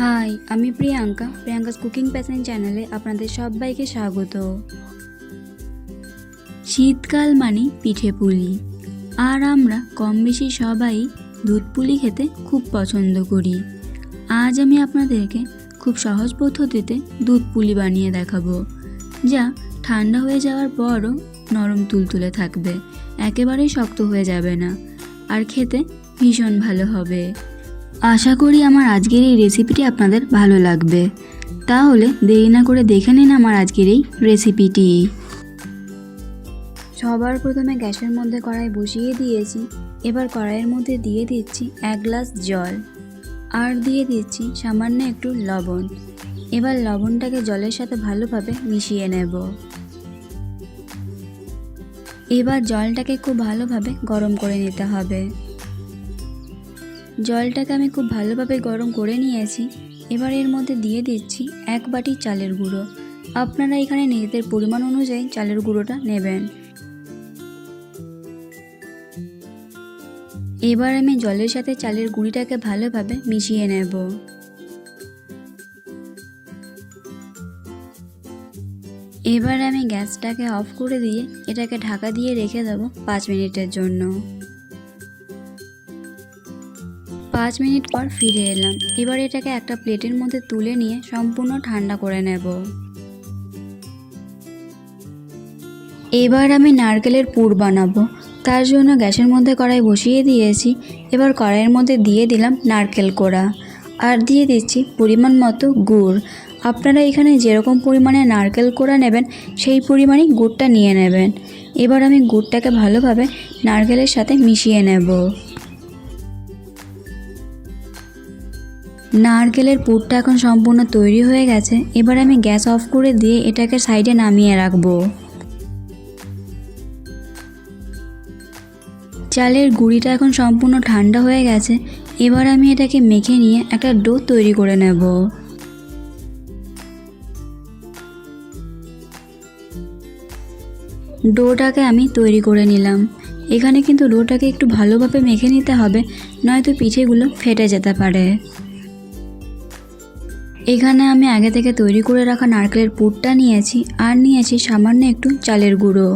High আমি Priyanka, Priyanka's cooking passion চ্যানেলে আপনাদের সবাইকে স্বাগত। শীতকাল মানে পিঠে পুলি, আর আমরা কম বেশি সবাই দুধ পুলি খেতে খুব পছন্দ করি। আজ আমি আপনাদেরকে খুব সহজ পদ্ধতিতে দুধ পুলি বানিয়ে দেখাবো, যা ঠান্ডা হয়ে যাওয়ার পরও নরম তুলতুলে থাকবে, একেবারেই শক্ত হয়ে যাবে না, আর খেতে ভীষণ ভালো হবে। আশা করি আমার আজকের এই রেসিপিটি আপনাদের ভালো লাগবে। তাহলে দেরি না করে দেখে নিন আমার আজকের এই রেসিপিটি সবার প্রথমে গ্যাসের মধ্যে কড়াই বসিয়ে দিয়েছি। এবার কড়াইয়ের মধ্যে দিয়ে দিচ্ছি এক গ্লাস জল। আর দিয়ে দিচ্ছি সামান্য একটু লবণ। এবার লবণটাকে জলের সাথে ভালোভাবে মিশিয়ে নেব। এবার জলটাকে খুব ভালোভাবে গরম করে নিতে হবে। জলটাকে আমি খুব ভালোভাবে গরম করে নিয়েছি। এবার এর মধ্যে দিয়ে দিচ্ছি এক বাটি চালের গুঁড়ো। আপনারা এখানে নিজেদের পরিমাণ অনুযায়ী চালের গুঁড়োটা নেবেন। এবার আমি জলের সাথে চালের গুঁড়িটাকে ভালোভাবে মিশিয়ে নেব। এবার আমি গ্যাসটাকে অফ করে দিয়ে এটাকে ঢাকা দিয়ে রেখে দেবো পাঁচ মিনিটের জন্য। পাঁচ মিনিট পর ফিরে এলাম। এবার এটাকে একটা প্লেটের মধ্যে তুলে নিয়ে সম্পূর্ণ ঠান্ডা করে নেব। এবার আমি নারকেলের পুর বানাবো। তার জন্য গ্যাসের মধ্যে কড়াই বসিয়ে দিয়েছি। এবার কড়াইয়ের মধ্যে দিয়ে দিলাম নারকেল কোড়া। আর দিয়ে দিচ্ছি পরিমাণ মতো গুড়। আপনারা এখানে যেরকম পরিমাণে নারকেল কোড়া নেবেন, সেই পরিমাণেই গুড়টা নিয়ে নেবেন। এবার আমি গুড়টাকে ভালোভাবে নারকেলের সাথে মিশিয়ে নেব। নারকেলের পুরটা এখন সম্পূর্ণ তৈরি হয়ে গেছে। এবার আমি গ্যাস অফ করে দিয়ে এটাকে সাইডে নামিয়ে রাখব। চালের গুঁড়িটা এখন সম্পূর্ণ ঠান্ডা হয়ে গেছে। এবার আমি এটাকে মেখে নিয়ে একটা ডো তৈরি করে নেব। ডোটাকে আমি তৈরি করে নিলাম। এখানে কিন্তু ডোটাকে একটু ভালোভাবে মেখে নিতে হবে, নয়তো পিঠেগুলো ফেটে যেতে পারে। এখানে আমি আগে থেকে তৈরি করে রাখা নারকেলের পুরটা নিয়েছি আর নিয়েছি সামান্য একটু চালের গুঁড়ো।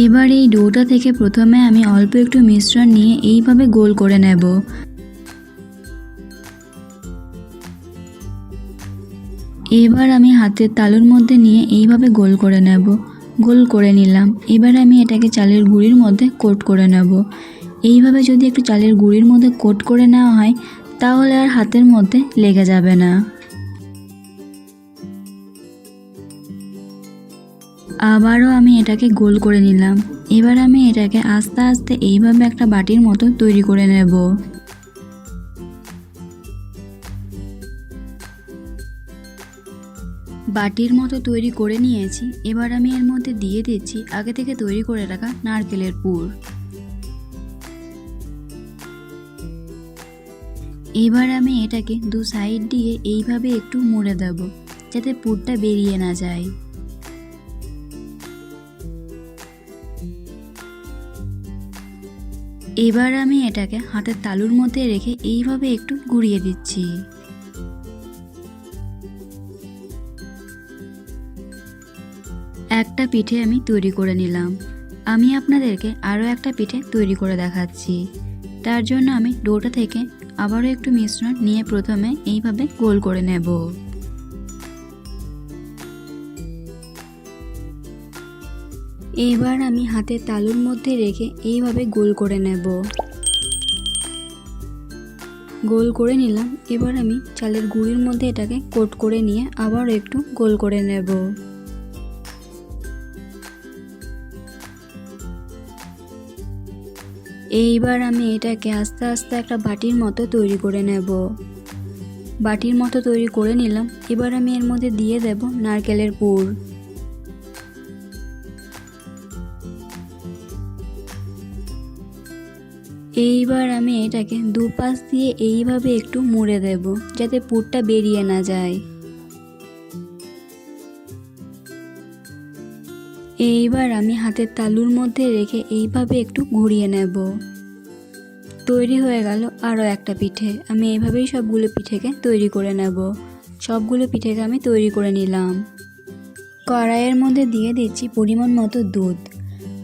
এবার এই ডোটা থেকে প্রথমে আমি অল্প একটু মিশ্রণ নিয়ে এইভাবে গোল করে নেব। এবার আমি হাতের তালুর মধ্যে নিয়ে এইভাবে গোল করে নেব। গোল করে নিলাম। এবার আমি এটাকে চালের গুঁড়ির মধ্যে কোট করে নেব। এইভাবে যদি একটু চালের গুঁড়ির মধ্যে কোট করে নেওয়া হয় তাহলে আর হাতের মধ্যে লেগে যাবে না। আবারও আমি এটাকে গোল করে নিলাম। এবার আমি এটাকে আস্তে আস্তে এইভাবে একটা বাটির মতো তৈরি করে নেব। বাটির মতো তৈরি করে নিয়েছি। এবার আমি এর মধ্যে দিয়ে দিচ্ছি আগে থেকে তৈরি করে রাখা নারকেলের পুর। এবার আমি এটাকে দু সাইড দিয়ে এইভাবে একটু মুড়ে দেব, যাতে পুরটা বেরিয়ে না যায়। এবার আমি এটাকে হাতের তালুর মধ্যে রেখে এইভাবে একটু ঘুরিয়ে দিচ্ছি। একটা পিঠে আমি তৈরি করে নিলাম। আমি আপনাদেরকে আরও একটা পিঠে তৈরি করে দেখাচ্ছি। তার জন্য আমি ডোটা থেকে আবারও একটু মিশ্রণ নিয়ে প্রথমে এইভাবে গোল করে নেব। এইবার আমি হাতের তালুর মধ্যে রেখে এইভাবে গোল করে নেব। গোল করে নিলাম, এবার আমি চালের গুঁড়ির মধ্যে এটাকে কোট করে নিয়ে আবার একটু গোল করে নেব। এইবার আমি এটাকে আস্তে আস্তে একটা বাটির মতো তৈরি করে নেব। বাটির মতো তৈরি করে নিলাম। এবার আমি এর মধ্যে দিয়ে দেব নারকেলের পুর এইবার আমি এটাকে দুপাশ দিয়ে এইভাবে একটু মুড়ে দেব, যাতে পুরটা বেরিয়ে না যায়। এইবার আমি হাতের তালুর মধ্যে রেখে এইভাবে একটু ঘুরিয়ে নেব। তৈরি হয়ে গেল আরও একটা পিঠে। আমি এইভাবেই সবগুলো পিঠেকে তৈরি করে নেব। সবগুলো পিঠেকে আমি তৈরি করে নিলাম। কড়াইয়ের মধ্যে দিয়ে দিচ্ছি পরিমাণ মতো দুধ।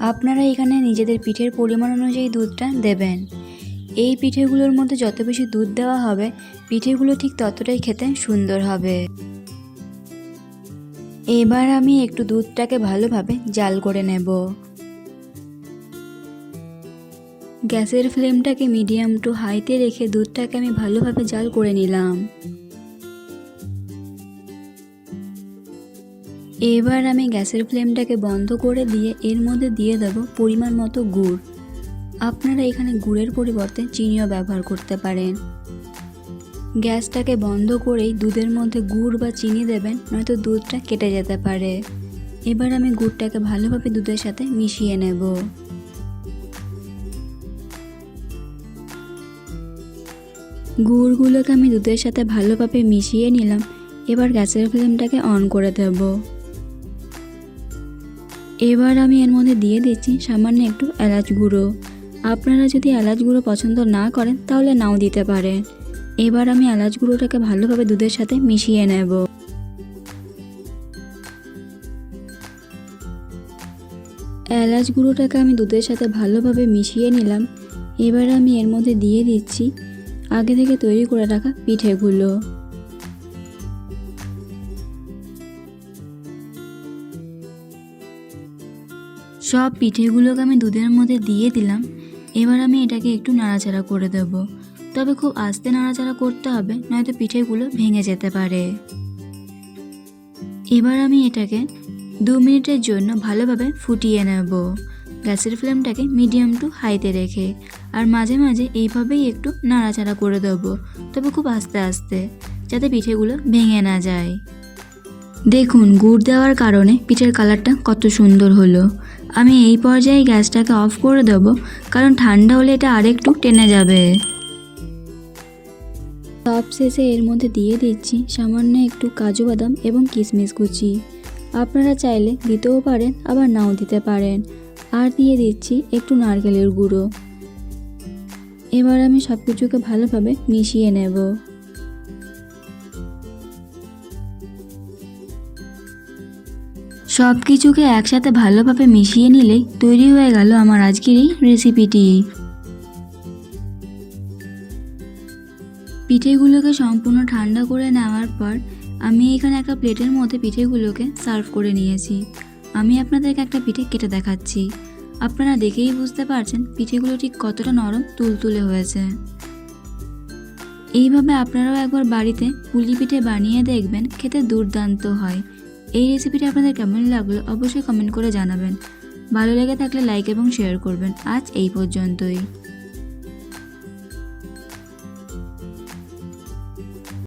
আপনারা এখানে নিজেদের পিঠের পরিমাণ অনুযায়ী দুধটা দেবেন। এই পিঠেগুলোর মধ্যে যত বেশি দুধ দেওয়া হবে, পিঠেগুলো ঠিক ততটাই খেতে সুন্দর হবে। এবার আমি একটু দুধটাকে ভালোভাবে জাল করে নেব। গ্যাসের ফ্লেমটাকে মিডিয়াম টু হাইতে রেখে দুধটাকে আমি ভালোভাবে জাল করে নিলাম। এবার আমি গ্যাসের ফ্লেমটাকে বন্ধ করে দিয়ে এর মধ্যে দিয়ে দেব পরিমাণ মতো গুড়। আপনারা এখানে গুড়ের পরিবর্তে চিনিও ব্যবহার করতে পারেন। গ্যাসটাকে বন্ধ করেই দুধের মধ্যে গুড় বা চিনি দেবেন, নয়তো দুধটা কেটে যেতে পারে। এবার আমি গুড়টাকে ভালোভাবে দুধের সাথে মিশিয়ে নেব। গুড়গুলোকে আমি দুধের সাথে ভালোভাবে মিশিয়ে নিলাম। এবার গ্যাসের ফ্লেমটাকে অন করে দেব। এবার আমি এর মধ্যে দিয়ে দিচ্ছি সামান্য একটু এলাচ গুঁড়ো। আপনারা যদি এলাচ গুঁড়ো পছন্দ না করেন, তাহলে নাও দিতে পারেন। এবার আমি এলাচ গুঁড়োটাকে ভালোভাবে দুধের সাথে মিশিয়ে নেব। এলাচ গুঁড়োটাকে আমি দুধের সাথে ভালোভাবে মিশিয়ে নিলাম। এবার আমি এর মধ্যে দিয়ে দিচ্ছি আগে থেকে তৈরি করে রাখা পিঠেগুলো। সব পিঠেগুলোকে আমি দুধের মধ্যে দিয়ে দিলাম। এবার আমি এটাকে একটু নাড়াচাড়া করে দেব। তবে খুব আস্তে নাড়াচাড়া করতে হবে, নয়তো পিঠেগুলো ভেঙে যেতে পারে। এবার আমি এটাকে দু মিনিটের জন্য ভালোভাবে ফুটিয়ে নেব। গ্যাসের ফ্লেমটাকে মিডিয়াম টু হাইতে রেখে, আর মাঝে মাঝে এইভাবেই একটু নাড়াচাড়া করে দেবো, তবে খুব আস্তে আস্তে, যাতে পিঠেগুলো ভেঙে না যায়। দেখুন, গুড় দেওয়ার কারণে পিঠের কালারটা কত সুন্দর হলো। আমি এই পর্যায়ে গ্যাসটাকে অফ করে দেব, কারণ ঠান্ডা হলে এটা আরেকটু টেনে যাবে। সব শেষে এর মধ্যে দিয়ে দিচ্ছি সামান্য একটু কাজু বাদাম এবং কিশমিশ কুচি। আপনারা চাইলে দিতেও পারেন, আবার নাও দিতে পারেন। আর দিয়ে দিচ্ছি একটু নারকেলের গুঁড়ো। এবার আমি সব কিছুকে ভালোভাবে মিশিয়ে নেব। সব কিছুকে একসাথে ভালোভাবে মিশিয়ে নিলেই তৈরি হয়ে গেল আমার আজকের এই রেসিপিটি পিঠেগুলোকে সম্পূর্ণ ঠান্ডা করে নেওয়ার পর আমি এখানে একটা প্লেটের মধ্যে পিঠেগুলোকে সার্ভ করে নিয়েছি। আমি আপনাদেরকে একটা পিঠে কেটে দেখাচ্ছি। আপনারা দেখেই বুঝতে পারছেন পিঠেগুলো ঠিক কতটা নরম তুলতুলে হয়েছে। এইভাবে আপনারাও একবার বাড়িতে পুলি পিঠে বানিয়ে দেখবেন, খেতে দুর্দান্ত হয়। এই রেসিপিটি আপনাদের কেমন লাগল অবশ্যই কমেন্ট করে জানাবেন। ভালো লেগে থাকলে লাইক এবং শেয়ার করবেন। আজ এই পর্যন্তই।